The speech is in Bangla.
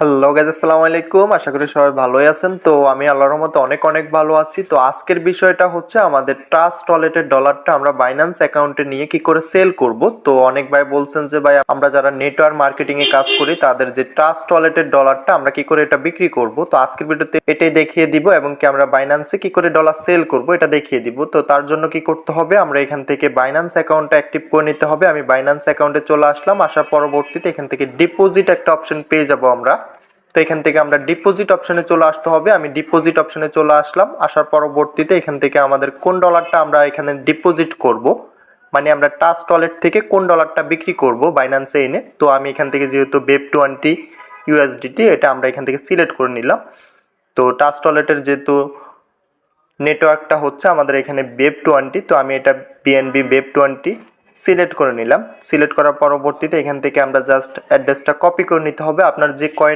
হ্যালো গাইজ আসসালামু আলাইকুম। আশা করি সবাই ভালোই আছেন। তো আমি আল্লাহর রহমতে অনেক অনেক ভালো আছি। তো আজকের বিষয়টা হচ্ছে আমাদের ট্রাস্ট ওয়ালেটের ডলারটা আমরা বাইন্যান্স অ্যাকাউন্টে নিয়ে কি করে সেল করব। তো অনেক ভাই বলছেন যে, ভাই, আমরা যারা নেটওয়ার্ক মার্কেটিং এ কাজ করি, তাদের যে ট্রাস্ট ওয়ালেটের ডলারটা আমরা কি করে এটা বিক্রি করব? তো আজকের ভিডিওতে এটাই দেখিয়ে দিব এবং কি আমরা বাইন্যান্সে কি করে ডলার সেল করব এটা দেখিয়ে দিব। তো তার জন্য কি করতে হবে? আমরা এখান থেকে বাইন্যান্স অ্যাকাউন্টটা অ্যাক্টিভ করে নিতে হবে। আমি বাইন্যান্স অ্যাকাউন্টে চলে আসলাম। আসার পরবর্তীতে এখান থেকে ডিপোজিট একটা অপশন পেয়ে যাব আমরা। এখান থেকে আমরা ডিপোজিট অপশনে চলে আসতে হবে। আমি ডিপোজিট অপশনে চলে আসলাম। আসার পরবর্তীতে এখান থেকে আমাদের কোন ডলারটা আমরা এখানে ডিপোজিট করব? মানে আমরা টাস্ট টলেট থেকে কোন ডলারটা বিক্রি করব বাইন্যান্সে এনে? তো আমি এখান থেকে যেহেতু বেব টোয়েন্টি ইউএসডিটি এটা আমরা এখান থেকে সিলেক্ট করে নিলাম। তো টাস্ট টলেটের যেহেতু নেটওয়ার্কটা হচ্ছে আমাদের এখানে বেব টোয়েন্টি তো আমি এটা বিএনবি বেব টোয়েন্টি সিলেক্ট করে নিলাম। সিলেক্ট করার পরবর্তীতে এখান থেকে আমরা জাস্ট অ্যাড্রেসটা কপি করে নিতে হবে। আপনার যে কয়েন